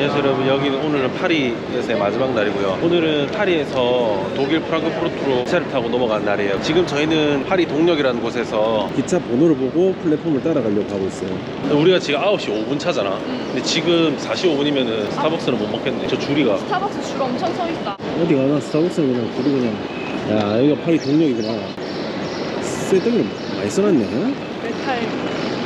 안녕하세요 여러분 여기는 오늘은 파리에서의 마지막 날이고요 오늘은 파리에서 독일 프랑크푸르트로 기차를 타고 넘어간 날이에요 지금 저희는 파리 동력이라는 곳에서 기차 번호를 보고 플랫폼을 따라가려고 하고 있어요. 우리가 지금 9시 5분 차잖아 근데 지금 45분이면은 스타벅스는 못 먹겠네 저 줄이가 스타벅스 줄 엄청 서 있다. 어디 가나 스타벅스는 그냥 부르 그냥. 야 여기가 파리 동력이구나. 쇠등을 많이 써놨네. 메탈.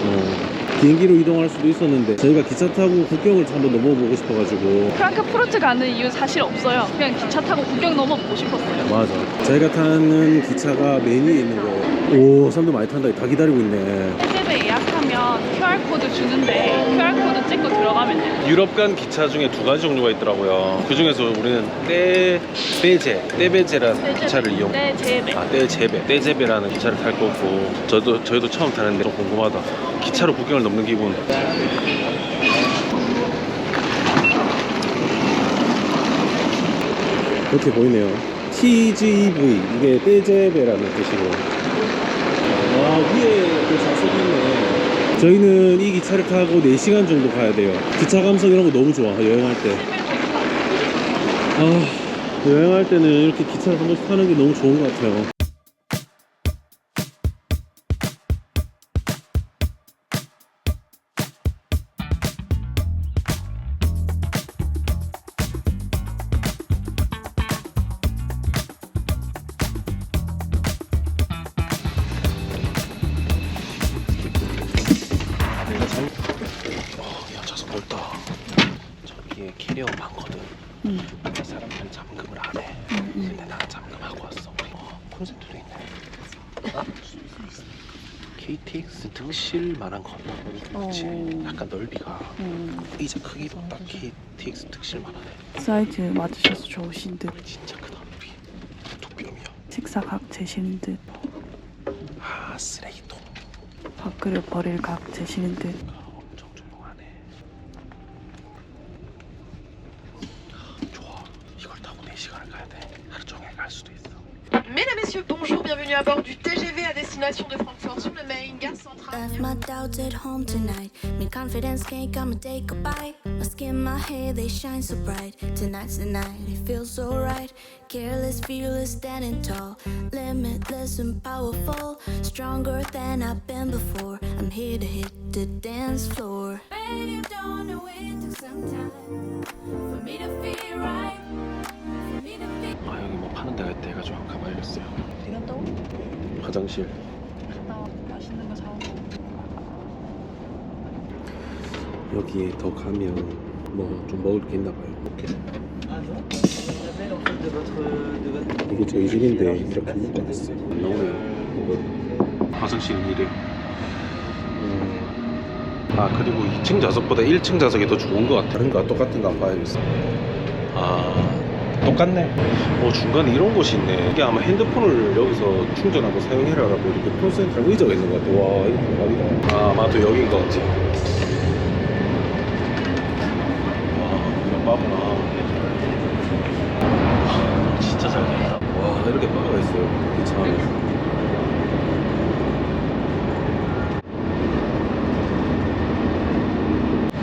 어. 비행기로 이동할 수도 있었는데 저희가 기차 타고 국경을 한번 넘어보고 싶어가지고. 프랑크푸르트 가는 이유 사실 없어요. 그냥 기차 타고 국경 넘어보고 싶었어요. 맞아. 저희가 타는 기차가 메인 위에 있는 거예요. 오 사람들 많이 탄다. 다 기다리고 있네. 택배 예약 하면 QR코드 주는데 QR코드 찍고 들어가면 돼요. 유럽 간 기차 중에 두 가지 종류가 있더라고요 그 중에서 우리는 떼, 떼제, 떼베제라는 기차를 이용 네, 제배. 아, 떼제베, 떼제베라는 기차를 탈 거고 저도 저희도 처음 타는데 좀 궁금하다. 기차로 국경을 넘는 기분. 이렇게 보이네요 TGV 이게 떼제베라는 뜻이고 와 위에 또잘 써있네 저희는 이 기차를 타고 4시간 정도 가야 돼요. 기차 감성 이런 거 너무 좋아 여행할 때. 아, 여행할 때는 이렇게 기차를 한 번씩 타는 게 너무 좋은 것 같아요 캐리어 많거든. 응. 근데 사람들은 잠금을 안 해. 근데 나 잠금하고 왔어. 어, 콘센트도 있네. KTX 특실만한 거 없나? 그렇지. 어. 약간 넓이가 의자 크기도 딱 KTX 특실만하네. 사이즈 맞으셔서 좋으신 듯 진짜 크다. 두뼘이야. 식사 각 재시는 듯 아 쓰레기통. 밥그릇 버릴 각 재시는 듯 Messieurs, bonjour, bienvenue à bord du TGV à destination de Francfort sur le Main, gare centrale. Left my doubts at home tonight. My confidence can't come and take a bite. My skin, my hair, they shine so bright. Tonight's the night, it feels so right. Careless, fearless, standing tall. Limitless and powerful. Stronger than I've been before. I'm here to hit the dance floor. Babe, you don't know it took some time for me to feel right. For me to feel 아 여기 뭐 파는 데가 있다 해가지고 한번 가봐야겠어요. 이런다고? 화장실. 갔다 와. 맛있는 거 사오고. 여기에 더 가면 뭐 좀 먹을 게 있나 봐요 이게 저희 집인데 이렇게 안 나오네요 이거 화장실은 이래. 아 그리고 2층 좌석보다 1층 좌석이 더 좋은 것 같아. 다른가 똑같은가 한번 봐야겠어 아 똑같네. 어 중간에 이런 곳이 있네. 이게 아마 핸드폰을 여기서 충전하고 사용해라라고 이렇게 콘센트랑 의자가 있는 것 같아 와 이거 대박이다 아 아마도 여긴 것 같지. 와 이런 바구나. 아, 진짜 잘 됐다. 와 이렇게 바가 있어요 안에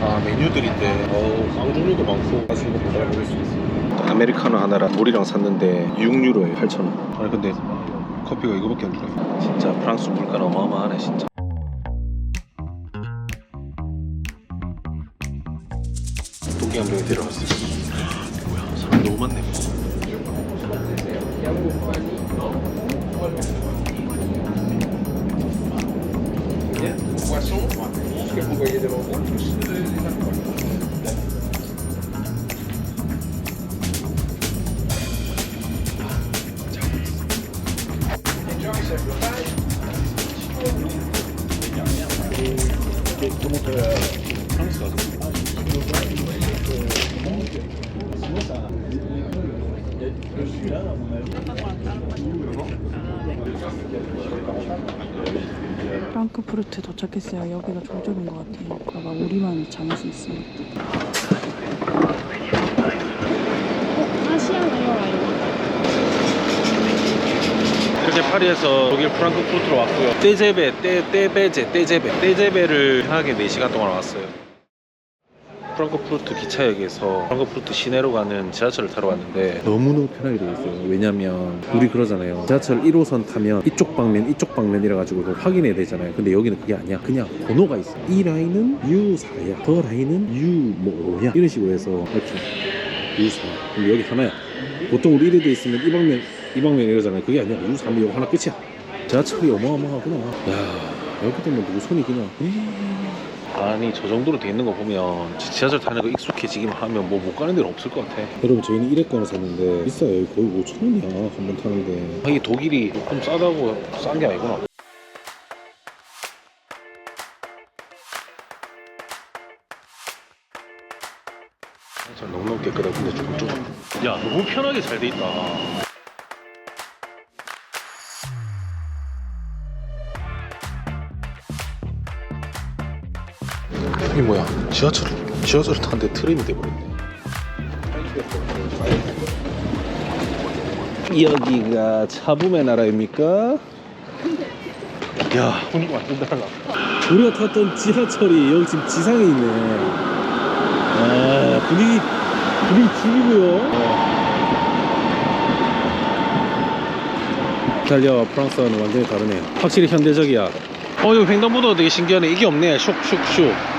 아 메뉴들인데 어우 빵 종류도 많고 맛있는 거 먹어볼 수 있어 아메리카노 하나랑 물이랑 샀는데 6유로에 8,000원. 아니 근데 커피가 이거밖에 안 주네 진짜 프랑스 물가는 어마어마하네 진짜. 동기 한 명이 데려왔어 뭐야 사람 너무 많네. 프랑스 프랑크푸르트 도착했어요. 여기가 조적인 것 같아요. 아마 우리만 잠을 수 있습니다. 이렇게 파리에서 독일 프랑크푸르트로 왔고요. 떼제베, 떼, 떼베제, 떼제베 떼제베를 편하게 4시간 동안 왔어요 프랑크푸르트 기차역에서 프랑크푸르트 시내로 가는 지하철을 타러 왔는데 너무너무 편하게 되어 있어요. 왜냐면 우리 그러잖아요. 지하철 1호선 타면 이쪽 방면, 이쪽 방면이라 가지고 그걸 확인해야 되잖아요. 근데 여기는 그게 아니야. 그냥 번호가 있어. 이 라인은 U4야. 저 라인은 U5야. 이런 식으로 해서 이렇게 U4. 그럼 여기 하나야. 보통 우리 이래 돼 있으면 이 방면, 이 방면 이러잖아요. 그게 아니야. U3이 이거 하나 끝이야. 지하철이 어마어마하구나. 야 여기도 뭐 누구 손이 그냥 아니 저 정도로 돼 있는 거 보면 지하철 타는 거 익숙해지기만 하면 뭐 못 가는 데는 없을 것 같아 여러분 저희는 1회권을 샀는데 비싸요. 거의 5천 원이야. 한 번 타는데. 아, 이게 독일이 조금 싸다고 싼 게 아니구나 잘 너무너무 깨끗해 근데 조금 좁아 야 너무 편하게 잘 돼 있다 지하철 지하철을 타는데 트램이 돼버렸네 여기가 차붐의 나라입니까? 야 분위기 완전 달라 우리가 탔던 지하철이 여기 지금 지상에 있네. 아, 분위기, 분위기 죽이고요. 이탈리아와 프랑스와는 완전히 다르네. 확실히 현대적이야. 어 이거 횡단보도가 되게 신기하네 이게 없네 슉슉슉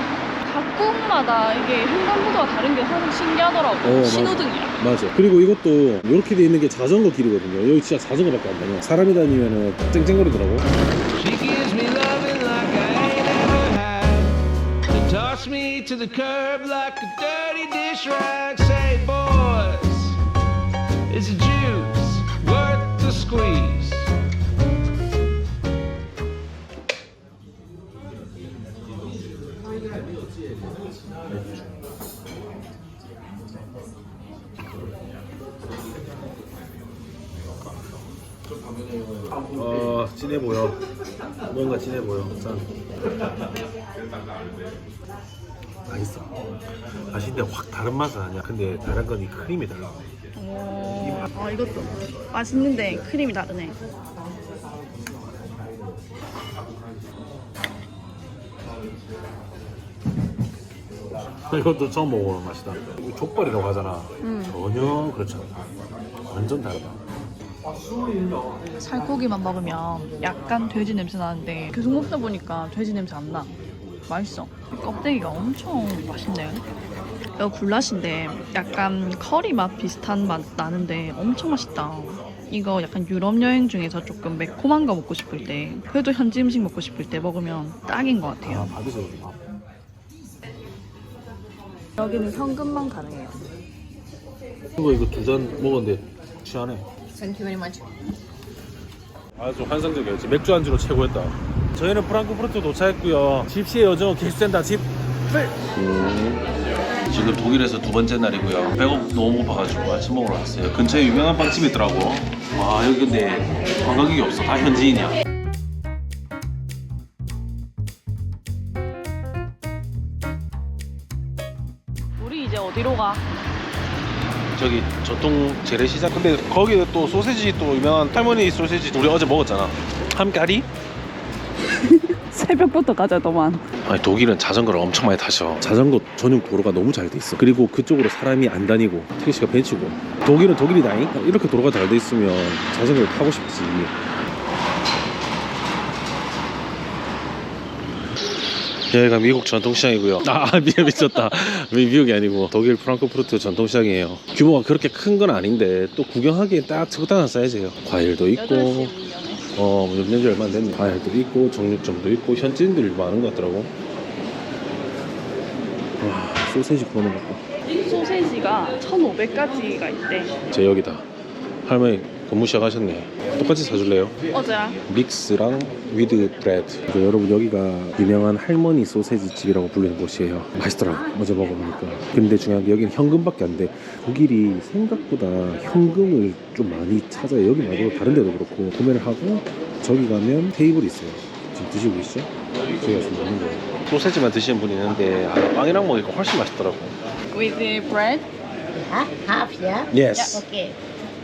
각국마다 이게 횡단보도가 다른 게 항상 신기하더라고. 어, 맞아. 신호등이랑. 맞아. 그리고 이것도 이렇게 돼 있는 게 자전거 길이거든요. 여기 진짜 자전거밖에 안 다녀. 사람이 다니면은 쨍쨍거리더라고. She gives me loving like I ain't ever had. Then toss me to the curb like a dirty dish rag. Say, boys, is the juice 진해 보여. 뭔가 진해 보여. 짠. 맛있어. 맛있는데 확 다른 맛은 아니야. 근데 다른 건 이 크림이 달라. 아 이것도 맛있는데 크림이 다르네. 이것도 처음 먹어보는 맛이다. 족발이라고 하잖아. 전혀 그렇지 않아. 완전 다르다. 살코기만 먹으면 약간 돼지 냄새 나는데 계속 먹다 보니까 돼지 냄새 안 나. 맛있어. 껍데기가 엄청 맛있네. 이거 굴라시인데 약간 커리 맛 비슷한 맛 나는데 엄청 맛있다. 이거 약간 유럽 여행 중에서 조금 매콤한 거 먹고 싶을 때 그래도 현지 음식 먹고 싶을 때 먹으면 딱인 것 같아요. 아. 여기는 현금만 가능해요. 이거 이거 두 잔 먹었는데 취하네. Thank you very much. 아주 환상적이었지. 맥주 안주로 최고였다. 저희는 프랑크푸르트 도착했고요. 집시의 여정 기숙센다 집. 지금 독일에서 두 번째 날이고요 배고 너무 고파가지고 아침 먹으러 왔어요 근처에 유명한 빵집이 있더라고 와 여기 근데 관광객이 없어 다 현지인이야 우리 이제 어디로 가? 저기 전통 재래시장 근데 거기에 또 소세지 또 유명한 할머니 소세지 우리 어제 먹었잖아 함가리? 새벽부터 가자 너만. 아니 독일은 자전거를 엄청 많이 타셔 자전거 전용 도로가 너무 잘 돼 있어. 그리고 그쪽으로 사람이 안 다니고 택시가 벤치고 독일은 독일이다잉. 이렇게 도로가 잘 돼 있으면 자전거를 타고 싶지. 여기가 미국 전통시장이고요. 아 미안 미쳤다. 미- 미국이 아니고. 독일 프랑크푸르트 전통시장이에요. 규모가 그렇게 큰 건 아닌데 또 구경하기엔 딱 적당한 사이즈예요. 과일도 있고 어 연지 얼마 안 됐네. 과일도 있고 정육점도 있고 현지인들이 많은 것 같더라고. 와 소세지 구워 먹었다. 소세지가 1,500가지가 있대. 제 여기다. 할머니 근무 시작하셨네. 똑같이 사줄래요? 어제랑 믹스랑 위드 브레드 여러분 여기가 유명한 할머니 소세지 집이라고 불리는 곳이에요. 맛있더라고 어제 먹어보니까. 근데 중요한 게 여기는 현금밖에 안 돼. 독일이 생각보다 현금을 좀 많이 찾아요. 여기 말고 다른 데도 그렇고 구매를 하고 저기 가면 테이블이 있어요. 지금 드시고 계시죠? 저희가 지금 먹는 거예요. 소세지만 드시는 분이 있는데 아, 빵이랑 먹으니까 훨씬 맛있더라고 with the bread. Huh? Half, yeah? Yes Okay.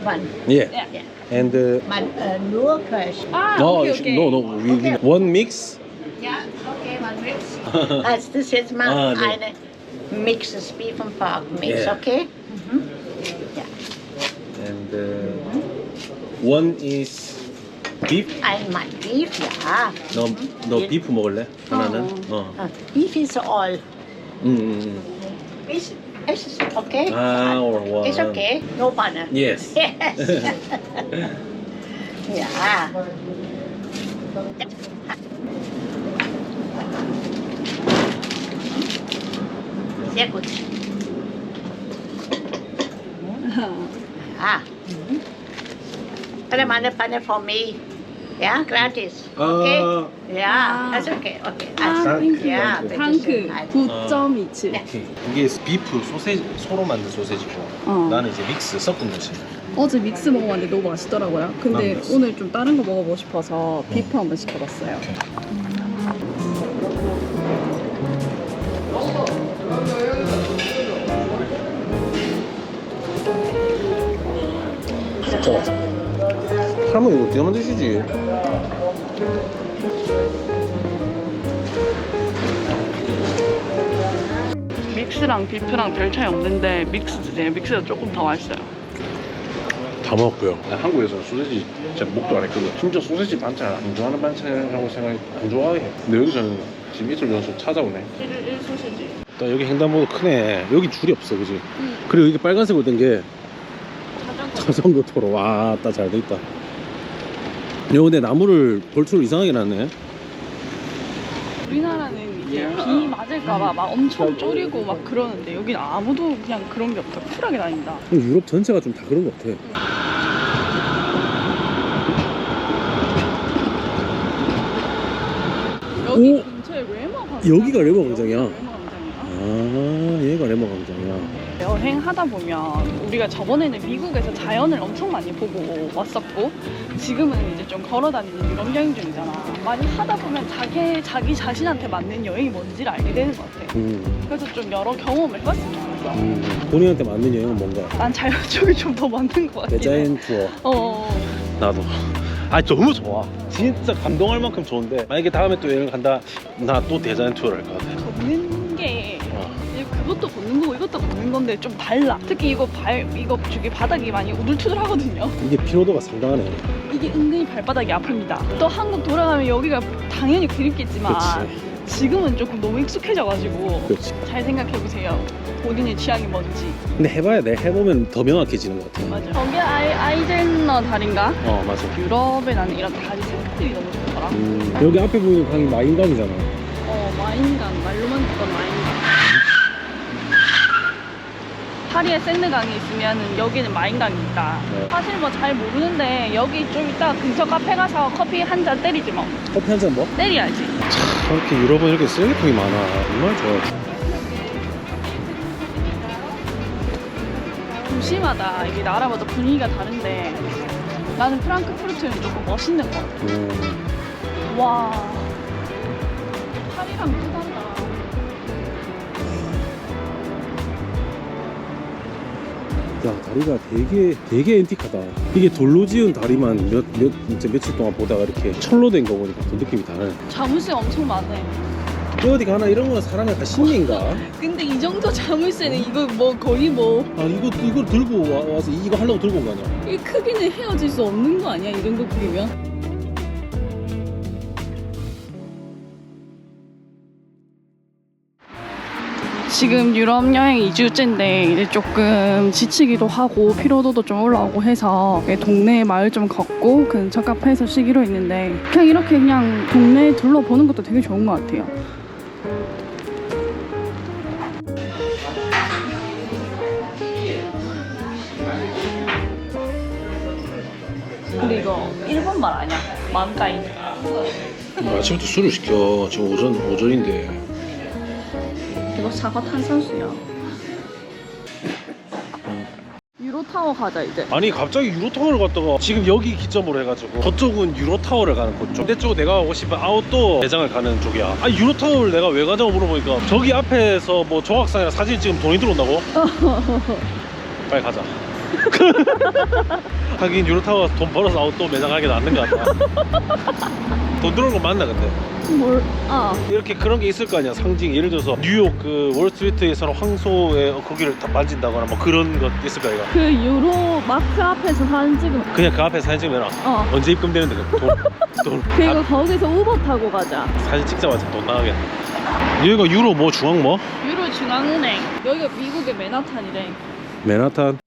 One. Yeah Yeah. And uh, But uh, no crush. 아, no, 오케이 오케이. no, no. We, we- one mix. Yeah. Okay, one mix. uh, this is my Ah, no. eine. Mixes beef and pork mix, Yeah. okay? And uh, one is beef. I like beef, yeah. 너, 너 비프 먹을래? 하나는? 어. Uh, beef is all. 음, 음, It's, it's okay. 음. 아, or one. It's okay. No bother. Yes. Yes. yeah. Sehr gut. ah. Put money, money for me. Yeah, gratis. Okay? 아, Yeah, that's okay. Okay. 아, That's, yeah, 탕크 I- 9.27 오케이. 이게 비프 소세지, 소로 만든 소세지고 어. 나는 이제 믹스 섞은 것이 어제 믹스 먹어봤는데 너무 맛있더라고요 근데 난. 오늘 좀 다른 거 먹어보고 싶어서 비프 한번 시켜봤어요 진짜 할머니 이거 어떻게 만드시지? 믹스랑 비프랑 별 차이 없는데 믹스 드세요. 믹스가 조금 더 맛있어요. 다 먹었고요. 한국에서는 소세지 진짜 목도 안 했거든 진짜 소세지 반찬 안 좋아하는 반찬이라고 생각이 안 좋아해. 근데 여기서는 지금 이틀 연속 찾아오네. 1, 1 소시지. 나 여기 횡단보도 크네. 여기 줄이 없어 그지? 그리고 이게 빨간색으로 된 게 자전거. 도로. 와 따 잘 돼 있다 여 근데 나무를 벌초를 이상하게 놨네. 우리나라는 이제 비 맞을까봐 막 엄청 졸이고 막 그러는데 여긴 아무도 그냥 그런 게 없다. 쿨하게 다닌다. 유럽 전체가 좀 다 그런 것 같아. 여기 오! 근처에 레머 광장. 여기가 레머 광장이야? 레머 광장이야 아 얘가 레머 광장이야 여행하다 보면 우리가 저번에는 미국에서 자연을 엄청 많이 보고 왔었고 지금은 이제 좀 걸어 다니는 유럽 여행 중이잖아. 많이 하다 보면 자기 자기 자신한테 맞는 여행이 뭔지를 알게 되는 것 같아. 음, 그래서 좀 여러 경험을 해봤으면 좋겠어. 음. 본인한테 맞는 여행은 뭔가 난 자연 쪽이 좀 더 맞는 것 해. 대자연 투어 어. 나도 아 너무 좋아 진짜 감동할 만큼 좋은데 만약에 다음에 또 여행 간다 나 또 대자연 투어를 할 것 같아 걷는 게 어. 그것도 걷는 건데 좀 달라. 특히 이거 발 이거 저기 바닥이 많이 우둘투둘하거든요. 이게 피로도가 상당하네 이게 은근히 발바닥이 아픕니다. 또 한국 돌아가면 여기가 당연히 그립겠지만 그렇지 지금은 조금 너무 익숙해져가지고 그렇지 잘 생각해보세요. 본인의 취향이 뭔지. 근데 해봐야 돼 해보면 더 명확해지는 것 같아 맞아. 거기 아이, 아이젠너 다리인가? 어 맞아 유럽에 나는 이런 다리 색들이 너무 좋더라. 음, 여기 앞에 보이는 강이 마인강이잖아 어, 마인강. 말로만 듣던 마인강. 파리에 샌드강이 있으면 여기는 마인강이 있다. 네. 사실 뭐 잘 모르는데 여기 좀 이따 근처 카페 가서 커피 한 잔 때리지 뭐. 커피 한 잔 뭐? 때려야지. 이렇게 유럽은 이렇게 쓰레기통이 많아 정말 좋아 도시마다 이게 나라마다 분위기가 다른데 나는 프랑크푸르트는 조금 멋있는 것 같아. 음, 와. 파리랑 또다 야 다리가 되게 되게 앤틱하다 이게 돌로 지은 다리만 몇, 몇, 이제 며칠 동안 보다가 이렇게 철로 된 거 보니까 또 느낌이 다르네 자물쇠 엄청 많네. 어디 가나 이런 거는 사람의 다 심리인가? 근데 이 정도 자물쇠는 이거 뭐 거의 뭐 아 이거 이거 들고 와, 와서 이거 하려고 들고 온 거 아니야? 이 크기는 헤어질 수 없는 거 아니야? 이 정도 크기면? 지금 유럽 여행 2주째인데 이제 조금 지치기도 하고 피로도도 좀 올라오고 해서 동네 마을 좀 걷고 근처 카페에서 쉬기로 했는데 그냥 이렇게 그냥 동네 둘러보는 것도 되게 좋은 것 같아요. 근데 이거 일본 말 아니야? 만가이. 아침부터 술을 시켜 지금 오전 오전인데 사과 탄산수야. 유로타워 가자 이제. 아니 갑자기 유로타워를 갔다가 지금 여기 기점으로 해가지고 저쪽은 유로타워를 가는 곳쪽 내 쪽 내가 가고 싶은 아웃도어 매장을 가는 쪽이야 아 유로타워를 내가 왜 가자고 물어보니까 저기 앞에서 뭐 조각상이랑 사진 찍으면 돈이 들어온다고? 빨리 가자 하긴 유로타워가 돈 벌어서 아웃도어 매장 가게 낫는 것 같아 돈 들어오는 거 맞나 근데? 뭘? 아 이렇게 그런 게 있을 거 아니야 상징 예를 들어서 뉴욕 그 월스트리트에서는 황소의 거기를 다 만진다거나 뭐 그런 것 있을 거야 이거 그 유로 마크 앞에서 사진 찍으면 그냥 그 앞에 사진 찍으면 어. 언제 입금되는데 그 돈, 돈. 그리고 거기서 우버 타고 가자. 아, 사진 찍자마자 돈 나가겠네 여기가 유로 뭐 중앙 뭐? 유로 중앙은행. 여기가 미국의 맨하탄이래. 맨하탄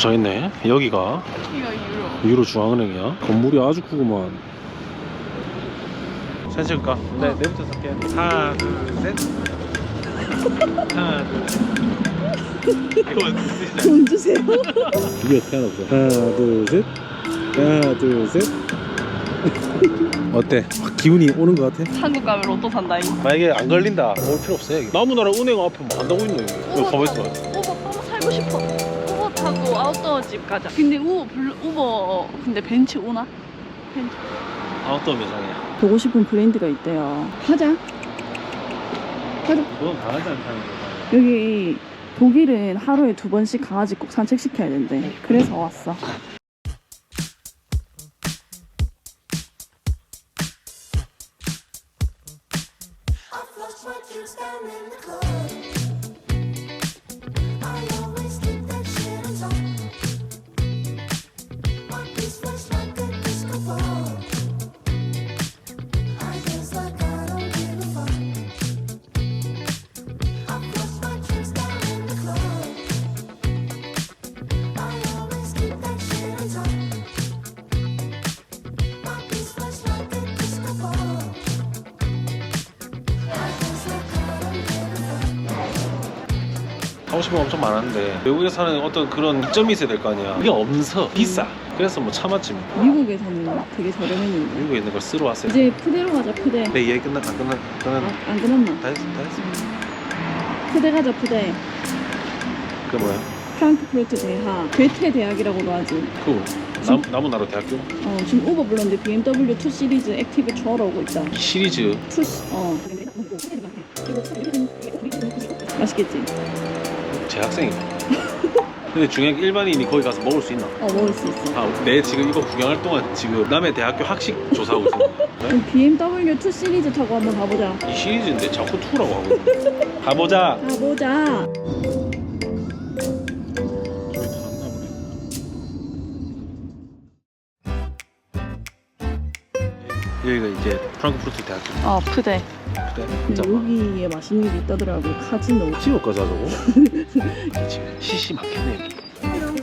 도착했네. 여기가 여기가 유로 유로 중앙은행이야. 건물이 아주 크구만. 사진 찍을까? 네 내부터 살게. 하나 둘셋. 하나 둘 이거 돈 주세요 이게 어떻게 하나 보자 하나 둘셋. 하나 둘셋 어때? 확 기운이 오는 것 같아? 한국 가면 로또 산다잉. 만약에 안 걸린다. 올 필요 없어 여기. 나무나라 은행 앞에 뭐 한다고 있노 여기 이거 가만있어 아웃도어 집 가자. 근데 우버 블루, 우버 근데 벤츠 오나? 벤츠. 아웃도어 매장이야. 보고 싶은 브랜드가 있대요. 가자. 그건 강아지 안 타는 거야 여기 독일은 하루에 두 번씩 강아지 꼭 산책시켜야 된대. 그래서 왔어 하고 싶은 거 엄청 많았는데 외국에 사는 어떤 그런 이점이 있어야 될 거 아니야. 이게 없어 비싸. 그래서 뭐 참았지 뭐. 미국에서는 되게 저렴했는데. 미국에 있는 걸 쓰러 왔어요. 이제 푸대로 가자 푸대. 내 얘기 끝나 안 끝나 끝나 아, 안 끝났나? 다 했어 다 했어. 푸대 가자 푸대. 그게 뭐야? 프랑크푸르트 대학 괴테 대학이라고도 하지. 그 남, 나무 나라 대학교? 어, 지금 우버 불렀는데 BMW 2 시리즈 액티브 추월하고 있다. 이 시리즈? 2 시, 어. 맛있겠지? 재학생이다 근데 중요한 게 일반인이 거기 가서 먹을 수 있나? 어 먹을 수 있어. 아, 내 지금 이거 구경할 동안 지금 남의 대학교 학식 조사하고 있어. 그럼 BMW 2 시리즈 타고 한번 가보자. 이 시리즈인데 자꾸 투라고 하고 있네. 가보자. 가보자 대학교. 어 푸대 그래. 근데 진짜 막 여기에 맛있는 게 있다더라고 카지노. 지옥 가자고 지금 시시 막히네 여기